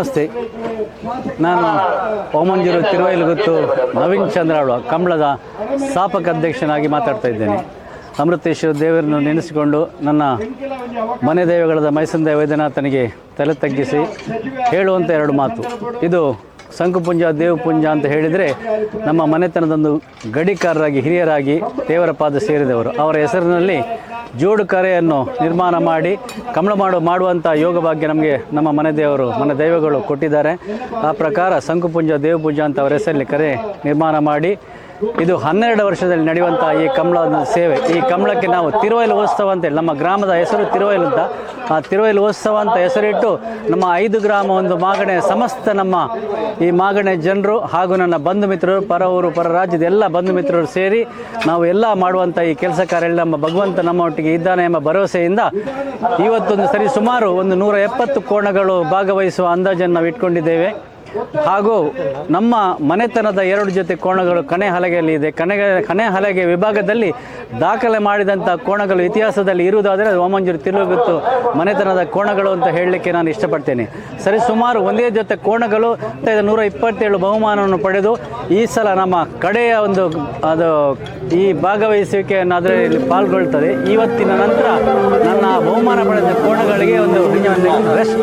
ನಮಸ್ತೆ. ನಾನು ಓಮಂಜೂರು ತಿರುವೈಲುಗುತ್ತು ನವೀನ್ ಚಂದ್ರಾಳು, ಕಂಬಳದ ಸ್ಥಾಪಕ ಅಧ್ಯಕ್ಷನಾಗಿ ಮಾತಾಡ್ತಾ ಇದ್ದೇನೆ. ಅಮೃತೇಶ್ವರ ದೇವರನ್ನು ನೆನೆಸಿಕೊಂಡು ನನ್ನ ಮನೆ ದೈವಗಳಾದ ಮೈಸಂದೇ ವೈದ್ಯನಾಥನಿಗೆ ತಲೆ ತಗ್ಗಿಸಿ ಹೇಳುವಂಥ ಎರಡು ಮಾತು. ಇದು ಶಂಕುಪುಂಜ ದೇವಪುಂಜ ಅಂತ ಹೇಳಿದರೆ ನಮ್ಮ ಮನೆತನದೊಂದು ಗಡಿಕಾರರಾಗಿ, ಹಿರಿಯರಾಗಿ ದೇವರ ಪಾದ ಸೇರಿದವರು. ಅವರ ಹೆಸರಿನಲ್ಲಿ ಜೋಡು ಕರೆಯನ್ನು ನಿರ್ಮಾಣ ಮಾಡಿ, ಕಮಲ ಮಾಡು ಮಾಡುವಂಥ ಯೋಗ ಭಾಗ್ಯ ನಮಗೆ ನಮ್ಮ ಮನೆ ದೇವರು, ಮನೆ ದೈವಗಳು ಕೊಟ್ಟಿದ್ದಾರೆ. ಆ ಪ್ರಕಾರ ಶಂಕುಪುಂಜ ದೇವಪುಂಜ ಅಂತ ಅವರ ಹೆಸರಲ್ಲಿ ಕರೆ ನಿರ್ಮಾಣ ಮಾಡಿ ಇದು ಹನ್ನೆರಡು ವರ್ಷದಲ್ಲಿ ನಡೆಯುವಂಥ ಈ ಕಮಲದ ಸೇವೆ. ಈ ಕಮಲಕ್ಕೆ ನಾವು ತಿರುವೈಲು ಉತ್ಸವ ಅಂತೇಳಿ ನಮ್ಮ ಗ್ರಾಮದ ಹೆಸರು ತಿರುವೈಲು ಅಂತ. ಆ ತಿರುವೈಲು ಉತ್ಸವ ಅಂತ ಹೆಸರಿಟ್ಟು ನಮ್ಮ ಐದು ಗ್ರಾಮ ಒಂದು ಮಾಗಣೆ, ಸಮಸ್ತ ನಮ್ಮ ಈ ಮಾಗಣೆ ಜನರು ಹಾಗೂ ನನ್ನ ಬಂಧು ಮಿತ್ರರು, ಪರ ಊರು, ಪರ ರಾಜ್ಯದ ಎಲ್ಲ ಬಂಧು ಮಿತ್ರರು ಸೇರಿ ನಾವು ಎಲ್ಲ ಮಾಡುವಂಥ ಈ ಕೆಲಸ ಕಾರ್ಯ ನಮ್ಮ ಭಗವಂತ ನಮ್ಮ ಒಟ್ಟಿಗೆ ಇದ್ದಾನೆ ಎಂಬ ಭರವಸೆಯಿಂದ ಇವತ್ತೊಂದು ಸರಿ ಸುಮಾರು ಒಂದು ನೂರ ಎಪ್ಪತ್ತು ಕೋಣಗಳು ಭಾಗವಹಿಸುವ ಅಂದಾಜನ್ನು ನಾವು ಇಟ್ಕೊಂಡಿದ್ದೇವೆ ಹಾಗೂ ನಮ್ಮ ಮನೆತನದ ಎರಡು ಜೊತೆ ಕೋಣಗಳು ಕಣೆ ಹಲಗೆಯಲ್ಲಿ ಇದೆ. ಕಣೆ ಕಣೆ ಹಲಗೆ ವಿಭಾಗದಲ್ಲಿ ದಾಖಲೆ ಮಾಡಿದಂಥ ಕೋಣಗಳು ಇತಿಹಾಸದಲ್ಲಿ ಇರುವುದಾದರೆ ಓಮಂಜೂರು ತಿರುಗುತ್ತು ಮನೆತನದ ಕೋಣಗಳು ಅಂತ ಹೇಳಲಿಕ್ಕೆ ನಾನು ಇಷ್ಟಪಡ್ತೇನೆ. ಸರಿ, ಸುಮಾರು ಒಂದೇ ಜೊತೆ ಕೋಣಗಳು ನೂರ ಇಪ್ಪತ್ತೇಳು ಬಹುಮಾನವನ್ನು ಪಡೆದು ಈ ಸಲ ನಮ್ಮ ಕಡೆಯ ಒಂದು, ಅದು ಈ ಭಾಗವಹಿಸುವಿಕೆಯನ್ನು ಅದರಲ್ಲಿ ಪಾಲ್ಗೊಳ್ತದೆ. ಇವತ್ತಿನ ನಂತರ ನನ್ನ ಬಹುಮಾನ ಪಡೆದ ಕೋಣಗಳಿಗೆ ಒಂದು ರೆಸ್ಟ್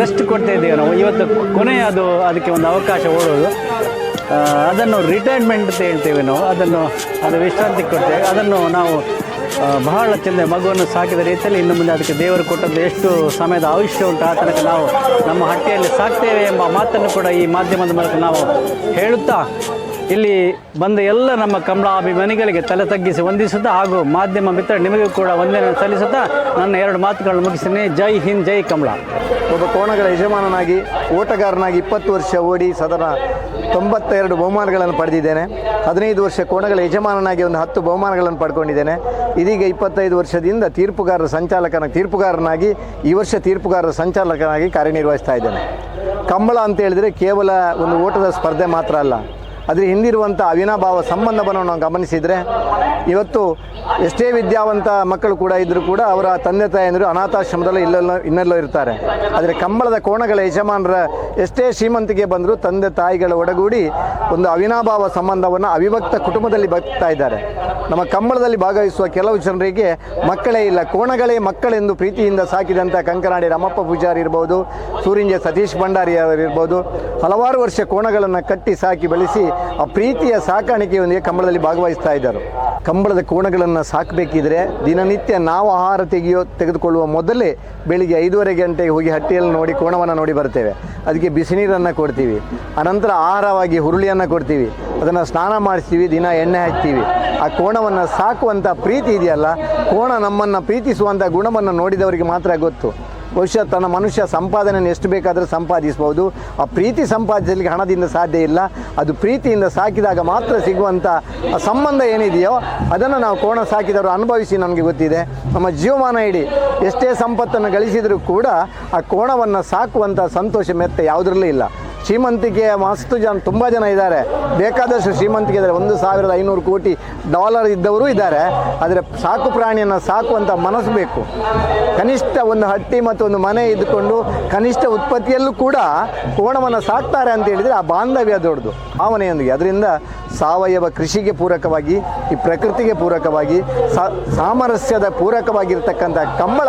ರೆಸ್ಟ್ ಕೊಡ್ತಾ ಇದ್ದೀವಿ ನಾವು. ಇವತ್ತು ಕೊನೆಯ ಅದು ಅದಕ್ಕೆ ಒಂದು ಅವಕಾಶ ಓಡೋದು. ಅದನ್ನು ರಿಟೈರ್ಮೆಂಟ್ ಅಂತ ಹೇಳ್ತೇವೆ ನಾವು. ಅದನ್ನು ಅದು ವಿಶ್ರಾಂತಿ ಕೊಡ್ತೇವೆ. ಅದನ್ನು ನಾವು ಬಹಳ ಚೆಂದ ಮಗುವನ್ನು ಸಾಕಿದ ರೀತಿಯಲ್ಲಿ ಇನ್ನು ಮುಂದೆ ಅದಕ್ಕೆ ದೇವರು ಕೊಟ್ಟದ್ದು ಎಷ್ಟು ಸಮಯದ ಆಯುಷ್ಯ ಉಂಟು, ಆ ತನಕ ನಾವು ನಮ್ಮ ಹಟ್ಟಿಯಲ್ಲಿ ಸಾಕ್ತೇವೆ ಎಂಬ ಮಾತನ್ನು ಕೂಡ ಈ ಮಾಧ್ಯಮದ ಮೂಲಕ ನಾವು ಹೇಳುತ್ತಾ ಇಲ್ಲಿ ಬಂದ ಎಲ್ಲ ನಮ್ಮ ಕಮಲ ಅಭಿಮಾನಿಗಳಿಗೆ ತಲೆ ತಗ್ಗಿಸಿ ವಂದಿಸುತ್ತಾ ಹಾಗೂ ಮಾಧ್ಯಮ ಮಿತ್ರ ನಿಮಗೂ ಕೂಡ ವಂದನೆ ಸಲ್ಲಿಸುತ್ತಾ ನನ್ನ ಎರಡು ಮಾತುಗಳನ್ನು ಮುಗಿಸ್ತೀನಿ. ಜೈ ಹಿಂದ್, ಜೈ ಕಮಲ. ಒಬ್ಬ ಕೋಣಗಳ ಯಜಮಾನನಾಗಿ, ಓಟಗಾರನಾಗಿ ಇಪ್ಪತ್ತು ವರ್ಷ ಓಡಿ ಸದನ ತೊಂಬತ್ತೆರಡು ಬಹುಮಾನಗಳನ್ನು ಪಡೆದಿದ್ದೇನೆ. ಹದಿನೈದು ವರ್ಷ ಕೋಣಗಳ ಯಜಮಾನನಾಗಿ ಒಂದು ಹತ್ತು ಬಹುಮಾನಗಳನ್ನು ಪಡ್ಕೊಂಡಿದ್ದೇನೆ. ಇದೀಗ ಇಪ್ಪತ್ತೈದು ವರ್ಷದಿಂದ ತೀರ್ಪುಗಾರರ ಸಂಚಾಲಕನ ತೀರ್ಪುಗಾರನಾಗಿ, ಈ ವರ್ಷ ತೀರ್ಪುಗಾರರ ಸಂಚಾಲಕನಾಗಿ ಕಾರ್ಯನಿರ್ವಹಿಸ್ತಾ ಇದ್ದೇನೆ. ಕಂಬಳ ಅಂತ ಹೇಳಿದರೆ ಕೇವಲ ಒಂದು ಓಟದ ಸ್ಪರ್ಧೆ ಮಾತ್ರ ಅಲ್ಲ ಅದರ ಹಿಂದಿರುವಂಥ ಅವಿನಾಭಾವ ಸಂಬಂಧವನ್ನು ನಾವು ಗಮನಿಸಿದರೆ, ಇವತ್ತು ಎಷ್ಟೇ ವಿದ್ಯಾವಂತ ಮಕ್ಕಳು ಕೂಡ ಇದ್ದರೂ ಕೂಡ ಅವರ ತಂದೆ ತಾಯಂದಿರು ಅನಾಥಾಶ್ರಮದಲ್ಲಿ ಇಲ್ಲೆಲ್ಲೋ ಇನ್ನೆಲ್ಲೋ ಇರ್ತಾರೆ. ಆದರೆ ಕಂಬಳದ ಕೋಣಗಳ ಯಜಮಾನರ ಎಷ್ಟೇ ಶ್ರೀಮಂತಿಗೆ ಬಂದರೂ ತಂದೆ ತಾಯಿಗಳ ಒಡಗೂಡಿ ಒಂದು ಅವಿನಾಭಾವ ಸಂಬಂಧವನ್ನು ಅವಿಭಕ್ತ ಕುಟುಂಬದಲ್ಲಿ ಬರ್ತಾ ಇದ್ದಾರೆ. ನಮ್ಮ ಕಂಬಳದಲ್ಲಿ ಭಾಗವಹಿಸುವ ಕೆಲವು ಜನರಿಗೆ ಮಕ್ಕಳೇ ಇಲ್ಲ. ಕೋಣಗಳೇ ಮಕ್ಕಳೆಂದು ಪ್ರೀತಿಯಿಂದ ಸಾಕಿದಂಥ ಕಂಕನಾಡಿ ರಾಮಪ್ಪ ಪೂಜಾರಿ ಇರ್ಬೋದು ಸೂರಿಂಜೆ ಸತೀಶ್ ಭಂಡಾರಿ ಅವರಿರ್ಬೋದು ಹಲವಾರು ವರ್ಷ ಕೋಣಗಳನ್ನು ಕಟ್ಟಿ ಸಾಕಿ ಬೆಳೆಸಿ ಆ ಪ್ರೀತಿಯ ಸಾಕಾಣಿಕೆಯೊಂದಿಗೆ ಕಂಬಳದಲ್ಲಿ ಭಾಗವಹಿಸ್ತಾ ಇದ್ದರು. ಕಂಬಳದ ಕೋಣಗಳನ್ನು ಸಾಕಬೇಕಿದ್ರೆ ದಿನನಿತ್ಯ ನಾವು ಆಹಾರ ತೆಗೆಯೋ, ತೆಗೆದುಕೊಳ್ಳುವ ಮೊದಲೇ ಬೆಳಿಗ್ಗೆ ಐದೂವರೆ ಗಂಟೆಗೆ ಹೋಗಿ ಹಟ್ಟಿಯಲ್ಲಿ ನೋಡಿ, ಕೋಣವನ್ನು ನೋಡಿ ಬರ್ತೇವೆ. ಅದಕ್ಕೆ ಬಿಸಿನೀರನ್ನು ಕೊಡ್ತೀವಿ. ಅನಂತರ ಆಹಾರವಾಗಿ ಹುರುಳಿಯನ್ನು ಕೊಡ್ತೀವಿ. ಅದನ್ನು ಸ್ನಾನ ಮಾಡಿಸ್ತೀವಿ, ದಿನ ಎಣ್ಣೆ ಹಾಕ್ತೀವಿ. ಆ ಕೋಣವನ್ನು ಸಾಕುವಂಥ ಪ್ರೀತಿ ಇದೆಯಲ್ಲ? ಕೋಣ ನಮ್ಮನ್ನು ಪ್ರೀತಿಸುವಂಥ ಗುಣವನ್ನು ನೋಡಿದವರಿಗೆ ಮಾತ್ರ ಗೊತ್ತು. ಬಹುಶಃ ತನ್ನ ಮನುಷ್ಯ ಸಂಪಾದನೆಯನ್ನು ಎಷ್ಟು ಬೇಕಾದರೂ ಸಂಪಾದಿಸ್ಬೋದು. ಆ ಪ್ರೀತಿ ಸಂಪಾದಿಸಲಿಕ್ಕೆ ಹಣದಿಂದ ಸಾಧ್ಯ ಇಲ್ಲ. ಅದು ಪ್ರೀತಿಯಿಂದ ಸಾಕಿದಾಗ ಮಾತ್ರ ಸಿಗುವಂಥ ಸಂಬಂಧ ಏನಿದೆಯೋ ಅದನ್ನು ನಾವು ಕೋಣ ಸಾಕಿದವರು ಅನುಭವಿಸಿ ನಮಗೆ ಗೊತ್ತಿದೆ. ನಮ್ಮ ಜೀವಮಾನ ಇಡೀ ಎಷ್ಟೇ ಸಂಪತ್ತನ್ನು ಗಳಿಸಿದರೂ ಕೂಡ ಆ ಕೋಣವನ್ನು ಸಾಕುವಂಥ ಸಂತೋಷ ಮೆತ್ತ ಯಾವುದರಲ್ಲೂ ಇಲ್ಲ. ಶ್ರೀಮಂತಿಕೆ ಮಸ್ತು ಜನ ತುಂಬ ಜನ ಇದ್ದಾರೆ. ಬೇಕಾದಷ್ಟು ಶ್ರೀಮಂತಿಕೆ ಇದ್ದಾರೆ. ಒಂದು ಸಾವಿರದ ಐನೂರು ಕೋಟಿ ಡಾಲರ್ ಇದ್ದವರು ಇದ್ದಾರೆ. ಆದರೆ ಸಾಕು ಪ್ರಾಣಿಯನ್ನು ಸಾಕುವಂಥ ಮನಸ್ಸು ಬೇಕು. ಕನಿಷ್ಠ ಒಂದು ಹಟ್ಟಿ ಮತ್ತು ಒಂದು ಮನೆ ಇದ್ದುಕೊಂಡು ಕನಿಷ್ಠ ಉತ್ಪತ್ತಿಯಲ್ಲೂ ಕೂಡ ಕೋಣವನ್ನು ಸಾಕ್ತಾರೆ ಅಂತ ಹೇಳಿದರೆ ಆ ಬಾಂಧವ್ಯ ದೊಡ್ಡದು. ಭಾವನೆಯೊಂದಿಗೆ. ಅದರಿಂದ ಸಾವಯವ ಕೃಷಿಗೆ ಪೂರಕವಾಗಿ, ಈ ಪ್ರಕೃತಿಗೆ ಪೂರಕವಾಗಿ ಸಾಮರಸ್ಯದ ಪೂರಕವಾಗಿರ್ತಕ್ಕಂಥ ಕಂಬಳ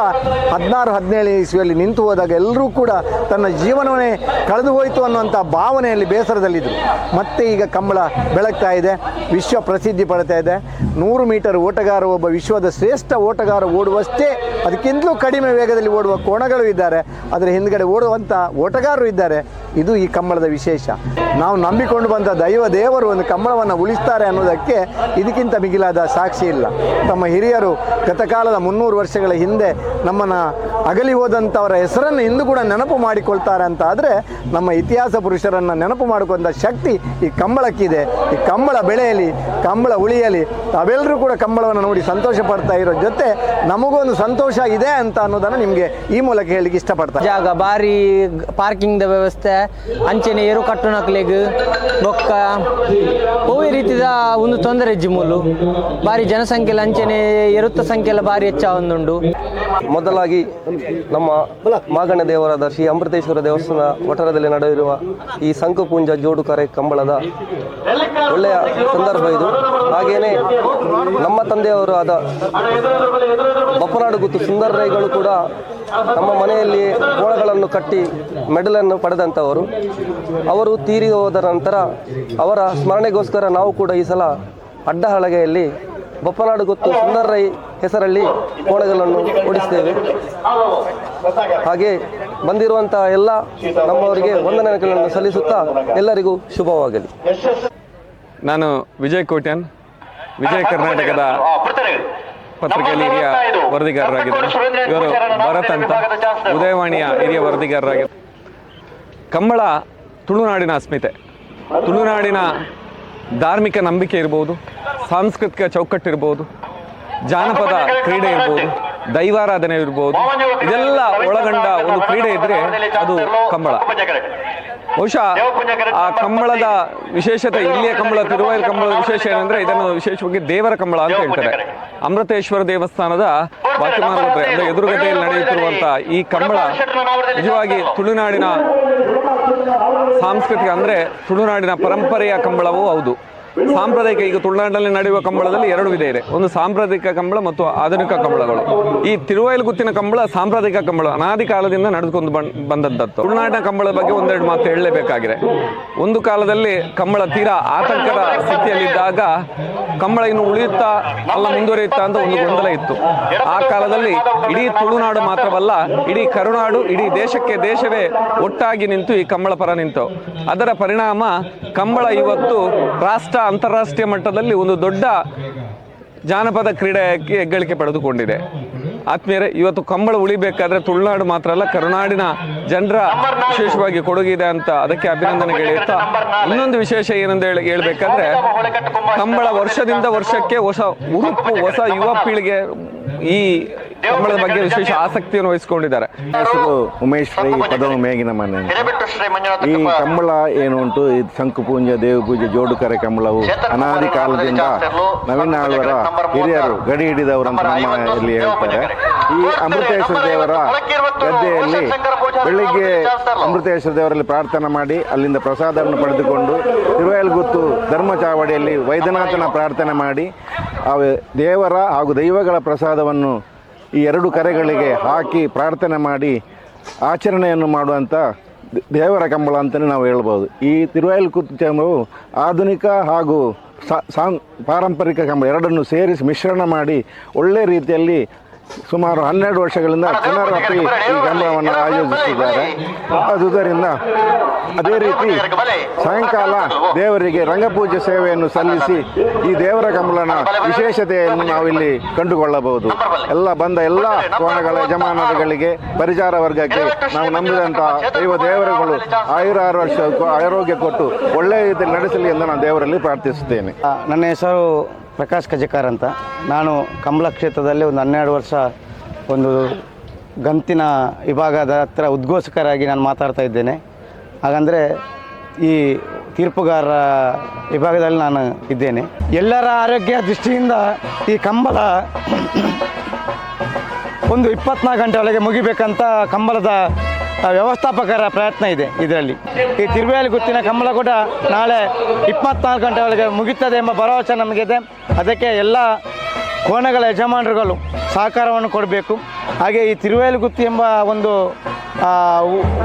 ಹದಿನಾರು, ಹದಿನೇಳು ಇಸ್ವಿಯಲ್ಲಿ ನಿಂತು ಹೋದಾಗ ಎಲ್ಲರೂ ಕೂಡ ತನ್ನ ಜೀವನವನ್ನೇ ಕಳೆದು ಹೋಯಿತು ಅನ್ನುವಂಥ ಭಾವನೆಯಲ್ಲಿ ಬೇಸರದಲ್ಲಿದ್ದರು ಮತ್ತೆ ಈಗ ಕಂಬಳ ಬೆಳಗ್ತಾ ಇದೆ, ವಿಶ್ವ ಪ್ರಸಿದ್ಧಿ ಪಡ್ತಾ ಇದೆ. ನೂರು ಮೀಟರ್ ಓಟಗಾರ ಒಬ್ಬ ವಿಶ್ವದ ಶ್ರೇಷ್ಠ ಓಟಗಾರ ಓಡುವಷ್ಟೇ ಅದಕ್ಕಿಂತಲೂ ಕಡಿಮೆ ವೇಗದಲ್ಲಿ ಓಡುವ ಕೋಣಗಳು ಇದ್ದಾರೆ. ಅದರ ಹಿಂದ್ಗಡೆ ಓಡುವಂಥ ಓಟಗಾರರು ಇದ್ದಾರೆ. ಇದು ಈ ಕಂಬಳದ ವಿಶೇಷ. ನಾವು ನಂಬಿಕೊಂಡು ಬಂದ ದೈವ ದೇವರು ಒಂದು ಕಂಬಳವನ್ನು ಉಳಿಸ್ತಾರೆ ಅನ್ನೋದಕ್ಕೆ ಇದಕ್ಕಿಂತ ಮಿಗಿಲಾದ ಸಾಕ್ಷಿ ಇಲ್ಲ. ತಮ್ಮ ಹಿರಿಯರು ಗತಕಾಲದ ಮುನ್ನೂರು ವರ್ಷಗಳ ಹಿಂದೆ ನಮ್ಮನ್ನು ಅಗಲಿ ಹೋದಂಥವರ ಹೆಸರನ್ನು ಇಂದು ಕೂಡ ನೆನಪು ಮಾಡಿಕೊಳ್ತಾರೆ ಅಂತ ಆದರೆ ನಮ್ಮ ಇತಿಹಾಸ ಪುರುಷರನ್ನು ನೆನಪು ಮಾಡಿಕೊಂಡ ಶಕ್ತಿ ಈ ಕಂಬಳಕ್ಕಿದೆ. ಈ ಕಂಬಳ ಬೆಳೆಯಲಿ, ಕಂಬಳ ಉಳಿಯಲಿ, ತಾವೆಲ್ಲರೂ ಕೂಡ ಕಂಬಳವನ್ನು ನೋಡಿ ಸಂತೋಷ ಪಡ್ತಾ ಇರೋ ಜೊತೆ ನಮಗೊಂದು ಸಂತೋಷ ಇದೆ ಅಂತ ಅನ್ನೋದನ್ನು ನಿಮಗೆ ಈ ಮೂಲಕ ಹೇಳಿಕ್ಕೆ ಇಷ್ಟಪಡ್ತಾರೆ ಜಾಗ, ಬಾರಿ ಪಾರ್ಕಿಂಗ್ದ ವ್ಯವಸ್ಥೆ ಅಂಚೆನೆ ಏರು ಕಟ್ಟುನಕ್ಲೆಗ್ ಬೊಕ್ಕ. ಹೋಗಿ ರೀತಿದ ಒಂದು ತೊಂದರೆ ಇಜ್ಜಿ ಮೂಲು ಬಾರಿ ಜನಸಂಖ್ಯೆಲ ಅಂಚೆನೆ ಎರುತ್ತ ಸಂಖ್ಯೆಲ ಬಾರಿ ಹೆಚ್ಚ ಒಂದುಂಡು ಮೊದಲಾಗಿ ನಮ್ಮ ಮಾಗಣ್ಣ ದೇವರಾದ ಶ್ರೀ ಅಮೃತೇಶ್ವರ ದೇವಸ್ಥಾನ ವಠಾರದಲ್ಲಿ ನಡೆಯಿರುವ ಈ ಸಂಕಪುಂಜ ಜೋಡು ಕರೆ ಕಂಬಳದ ಒಳ್ಳೆಯ ಸಂದರ್ಭ ಇದು. ಹಾಗೆಯೇ ನಮ್ಮ ತಂದೆಯವರು ಆದ ಬಪ್ಪನಾಡು ಸುಂದರ ರೈಗಳು ಕೂಡ ನಮ್ಮ ಮನೆಯಲ್ಲಿ ಕೋಣಗಳನ್ನು ಕಟ್ಟಿ ಮೆಡಲನ್ನು ಪಡೆದಂಥವರು ಅವರು ತೀರಿ ಹೋದ ನಂತರ ಅವರ ಸ್ಮರಣೆಗೋಸ್ಕರ ನಾವು ಕೂಡ ಈ ಸಲ ಅಡ್ಡಹಳಗೆಯಲ್ಲಿ ಬಪ್ಪನಾಡು ಗೊತ್ತು ಸುಂದರ ರೈ ಹೆಸರಲ್ಲಿ ಕೋಣಗಳನ್ನು ಓಡಿಸ್ತೇವೆ. ಹಾಗೆ ಬಂದಿರುವಂತಹ ಎಲ್ಲ ನಮ್ಮವರಿಗೆ ವಂದನೆಗಳನ್ನು ಸಲ್ಲಿಸುತ್ತಾ ಎಲ್ಲರಿಗೂ ಶುಭವಾಗಲಿ. ನಾನು ವಿಜಯ್ ಕೋಟ್ಯನ್ ವಿಜಯ ಕರ್ನಾಟಕದ ಪತ್ರಿಕೆಯಲ್ಲಿ ಹಿರಿಯ ವರದಿಗಾರರಾಗಿದ್ದಾರೆ. ಇವರು ಭರತ್ ಅಂತ ಉದಯವಾಣಿಯ ಹಿರಿಯ ವರದಿಗಾರರಾಗಿದ್ದಾರೆ ಕಂಬಳ ತುಳುನಾಡಿನ ಅಸ್ಮಿತೆ. ತುಳುನಾಡಿನ ಧಾರ್ಮಿಕ ನಂಬಿಕೆ ಇರ್ಬೋದು ಸಾಂಸ್ಕೃತಿಕ ಚೌಕಟ್ಟಿರ್ಬೋದು ಜಾನಪದ ಕ್ರೀಡೆ ಇರ್ಬೋದು ದೈವಾರಾಧನೆ ಇರ್ಬೋದು ಇದೆಲ್ಲ ಒಳಗೊಂಡ ಒಂದು ಕ್ರೀಡೆ ಇದ್ರೆ ಅದು ಕಂಬಳ. ಬಹುಶಃ ಆ ಕಂಬಳದ ವಿಶೇಷತೆ, ಇಲ್ಲಿಯ ಕಂಬಳ ತಿರುವಾಯಿಲ್ ಕಂಬಳದ ವಿಶೇಷ ಏನಂದ್ರೆ ಇದನ್ನು ವಿಶೇಷವಾಗಿ ದೇವರ ಕಂಬಳ ಅಂತ ಹೇಳ್ತಾರೆ. ಅಮೃತೇಶ್ವರ ದೇವಸ್ಥಾನದ ಅಂದ್ರೆ ಎದುರುಗಡೆಯಲ್ಲಿ ನಡೆಯುತ್ತಿರುವಂತಹ ಈ ಕಂಬಳ ನಿಜವಾಗಿ ತುಳುನಾಡಿನ ಸಾಂಸ್ಕೃತಿಕ ಅಂದ್ರೆ ತುಳುನಾಡಿನ ಪರಂಪರೆಯ ಕಂಬಳವೂ ಹೌದು. ಸಾಂಪ್ರದಾಯಿಕ ಈಗ ತುಳುನಾಡಿನಲ್ಲಿ ನಡೆಯುವ ಕಂಬಳದಲ್ಲಿ ಎರಡು ವಿಧ ಇದೆ. ಒಂದು ಸಾಂಪ್ರದಾಯಿಕ ಕಂಬಳ ಮತ್ತು ಆಧುನಿಕ ಕಂಬಳಗಳು. ಈ ತಿರುವಯಲಗುತ್ತಿನ ಕಂಬಳ ಸಾಂಪ್ರದಾಯಿಕ ಕಂಬಳ. ಅನಾದಿ ಕಾಲದಿಂದ ನಡೆದುಕೊಂಡು ಬಂದ್ ಬಂದದ್ದು ತುಳುನಾಡಿನ ಕಂಬಳ ಬಗ್ಗೆ ಒಂದೆರಡು ಮಾತು ಹೇಳಲೇಬೇಕಾಗಿದೆ. ಒಂದು ಕಾಲದಲ್ಲಿ ಕಂಬಳ ತೀರಾ ಆತಂಕದ ಸ್ಥಿತಿಯಲ್ಲಿದ್ದಾಗ ಕಂಬಳ ಇನ್ನು ಉಳಿಯುತ್ತಾ ಅಲ್ಲ ಮುಂದುವರಿಯುತ್ತಾ ಅಂತ ಒಂದು ಗೊಂದಲ ಇತ್ತು. ಆ ಕಾಲದಲ್ಲಿ ಇಡೀ ತುಳುನಾಡು ಮಾತ್ರವಲ್ಲ, ಇಡೀ ಕರುನಾಡು, ಇಡೀ ದೇಶಕ್ಕೆ ದೇಶವೇ ಒಟ್ಟಾಗಿ ನಿಂತು ಈ ಕಂಬಳ ಪರ ನಿಂತು. ಅದರ ಪರಿಣಾಮ ಕಂಬಳ ಇವತ್ತು ರಾಷ್ಟ್ರ ಅಂತಾರಾಷ್ಟ್ರೀಯ ಮಟ್ಟದಲ್ಲಿ ಒಂದು ದೊಡ್ಡ ಜಾನಪದ ಕ್ರೀಡೆಗೆ ಹೆಗ್ಗಳಿಕೆ ಪಡೆದುಕೊಂಡಿದೆ. ಆತ್ಮೀಯರೇ, ಇವತ್ತು ಕಂಬಳ ಉಳಿಬೇಕಾದ್ರೆ ತುಳುನಾಡು ಮಾತ್ರ ಅಲ್ಲ, ಕರುನಾಡಿನ ಜನರ ವಿಶೇಷವಾಗಿ ಕೊಡುಗಿದೆ ಅಂತ ಅದಕ್ಕೆ ಅಭಿನಂದನೆ ಹೇಳುತ್ತಾ ಇನ್ನೊಂದು ವಿಶೇಷ ಏನಂತ ಹೇಳಿ ಹೇಳ್ಬೇಕಾದ್ರೆ, ಕಂಬಳ ವರ್ಷದಿಂದ ವರ್ಷಕ್ಕೆ ಹೊಸ ಉರುಪು ಹೊಸ ಯುವ ಪೀಳಿಗೆ ಈ ಕಂಬಳದ ಬಗ್ಗೆ ವಿಶೇಷ ಆಸಕ್ತಿಯನ್ನು ವಹಿಸಿಕೊಂಡಿದ್ದಾರೆ. ಹೆಸರು ಉಮೇಶ್ ರೈ ಪದವು ಮೇಗಿನ ಮನೆ. ಈ ಕಂಬಳ ಏನು ಉಂಟು? ಇದು ಶಂಕುಪೂಜೆ ದೇವಪೂಜೆ ಜೋಡುಕರೆ ಕಂಬಳವು ಅನಾದಿ ಕಾಲದಿಂದ ನವೀನ ಆಳ್ವರ ಹಿರಿಯರು ಗಡಿ ಹಿಡಿದವರು ಅಂತ ನಮ್ಮ ಇಲ್ಲಿ ಹೇಳ್ತಾರೆ. ಈ ಅಮೃತೇಶ್ವರ ದೇವರ ಗದ್ದೆಯಲ್ಲಿ ಬೆಳಿಗ್ಗೆ ಅಮೃತೇಶ್ವರ ದೇವರಲ್ಲಿ ಪ್ರಾರ್ಥನೆ ಮಾಡಿ ಅಲ್ಲಿಂದ ಪ್ರಸಾದವನ್ನು ಪಡೆದುಕೊಂಡು ತಿರುವಯಲ್ಗುತ್ತು ಧರ್ಮ ಚಾವಡಿಯಲ್ಲಿ ವೈದ್ಯನಾಥನ ಪ್ರಾರ್ಥನೆ ಮಾಡಿ ಆ ದೇವರ ಹಾಗೂ ದೈವಗಳ ಪ್ರಸಾದವನ್ನು ಈ ಎರಡು ಕರೆಗಳಿಗೆ ಹಾಕಿ ಪ್ರಾರ್ಥನೆ ಮಾಡಿ ಆಚರಣೆಯನ್ನು ಮಾಡುವಂಥ ದೇವರ ಕಂಬಳ ಅಂತಲೇ ನಾವು ಹೇಳ್ಬೋದು. ಈ ತಿರುವಾಯಲ್ ಕುಚ್ಚಂಬವು ಆಧುನಿಕ ಹಾಗೂ ಸಾ- ಸಾಂ ಪಾರಂಪರಿಕ ಕಂಬಳ ಎರಡನ್ನು ಸೇರಿಸಿ ಮಿಶ್ರಣ ಮಾಡಿ ಒಳ್ಳೆಯ ರೀತಿಯಲ್ಲಿ ಸುಮಾರು ಹನ್ನೆರಡು ವರ್ಷಗಳಿಂದ ಪುನರಾವರ್ತಿ ಈ ಗಮನವನ್ನು ಆಯೋಜಿಸಿದ್ದಾರೆ. ಅದುದರಿಂದ ಅದೇ ರೀತಿ ಸಾಯಂಕಾಲ ದೇವರಿಗೆ ರಂಗಪೂಜೆ ಸೇವೆಯನ್ನು ಸಲ್ಲಿಸಿ ಈ ದೇವರ ಕಮಲನ ವಿಶೇಷತೆಯನ್ನು ನಾವಿಲ್ಲಿ ಕಂಡುಕೊಳ್ಳಬಹುದು. ಎಲ್ಲ ಬಂದ ಎಲ್ಲ ಕೋಣಗಳ ಯಜಮಾನರುಗಳಿಗೆ ಪರಿಚಾರ ವರ್ಗಕ್ಕೆ ನಾವು ನಂಬಿದಂತಹ ದೈವ ದೇವರುಗಳು ಆಯುರಾರು ವರ್ಷ ಆರೋಗ್ಯ ಕೊಟ್ಟು ಒಳ್ಳೆಯ ರೀತಿಯಲ್ಲಿ ನಡೆಸಲಿ ಎಂದು ನಾನು ದೇವರಲ್ಲಿ ಪ್ರಾರ್ಥಿಸುತ್ತೇನೆ. ನನ್ನ ಹೆಸರು ಪ್ರಕಾಶ್ ಕಜಕಾರ್ ಅಂತ. ನಾನು ಕಂಬಳ ಕ್ಷೇತ್ರದಲ್ಲಿ ಒಂದು ಹನ್ನೆರಡು ವರ್ಷ ಒಂದು ಗಂತಿನ ವಿಭಾಗದ ಹತ್ರ ಉದ್ಘೋಷಕರಾಗಿ ನಾನು ಮಾತಾಡ್ತಾ ಇದ್ದೇನೆ. ಹಾಗಂದರೆ ಈ ತೀರ್ಪುಗಾರರ ವಿಭಾಗದಲ್ಲಿ ನಾನು ಇದ್ದೇನೆ. ಎಲ್ಲರ ಆರೋಗ್ಯ ದೃಷ್ಟಿಯಿಂದ ಈ ಕಂಬಳ ಒಂದು ಇಪ್ಪತ್ನಾಲ್ಕು ಗಂಟೆ ಒಳಗೆ ಮುಗಿಬೇಕಂತ ಕಂಬಳದ ವ್ಯವಸ್ಥಾಪಕರ ಪ್ರಯತ್ನ ಇದೆ ಇದರಲ್ಲಿ. ಈ ತಿರುವೇಲಿ ಗುತ್ತಿನ ಕಂಬಳ ಕೂಡ ನಾಳೆ ಇಪ್ಪತ್ನಾಲ್ಕು ಗಂಟೆ ಒಳಗೆ ಮುಗಿತದೆ ಎಂಬ ಭರವಸೆ ನಮಗಿದೆ. ಅದಕ್ಕೆ ಎಲ್ಲ ಕೋಣಗಳ ಯಜಮಾನರುಗಳು ಸಹಕಾರವನ್ನು ಕೊಡಬೇಕು. ಹಾಗೆ ಈ ತಿರುವೇಲುಗುತ್ತಿ ಎಂಬ ಒಂದು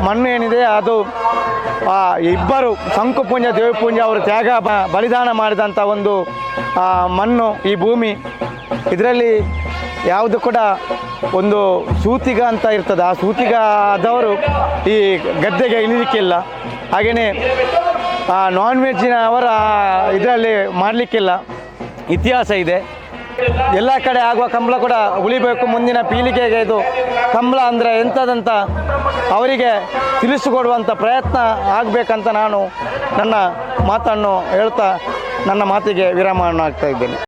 ಮಣ್ಣು ಏನಿದೆ, ಅದು ಆ, ಇಬ್ಬರು ದೇವಿ ದೇವಪುಂಜ ಅವರು ತ್ಯಾಗ ಬಲಿದಾನ ಮಾಡಿದಂಥ ಒಂದು ಮಣ್ಣು ಈ ಭೂಮಿ. ಇದರಲ್ಲಿ ಯಾವುದು ಕೂಡ ಒಂದು ಸೂತಿಗ ಅಂತ ಇರ್ತದೆ. ಆ ಸೂತಿಗ ಆದವರು ಈ ಗದ್ದೆಗೆ ಇಳಿಲಿಕ್ಕಿಲ್ಲ. ಹಾಗೆಯೇ ನಾನ್ ವೆಜ್ಜಿನ ಅವರ ಇದರಲ್ಲಿ ಮಾಡಲಿಕ್ಕಿಲ್ಲ. ಇತಿಹಾಸ ಇದೆ. ಎಲ್ಲ ಕಡೆ ಆಗುವ ಕಂಬಳ ಕೂಡ ಉಳಿಬೇಕು. ಮುಂದಿನ ಪೀಳಿಗೆಗೆ ಇದು ಕಂಬಳ ಅಂದರೆ ಎಂಥದಂತ ಅವರಿಗೆ ತಿಳಿಸಿಕೊಡುವಂಥ ಪ್ರಯತ್ನ ಆಗಬೇಕಂತ ನಾನು ನನ್ನ ಮಾತನ್ನು ಹೇಳ್ತಾ ನನ್ನ ಮಾತಿಗೆ ವಿರಾಮವನ್ನು ಆಗ್ತಾ ಇದ್ದೇನೆ.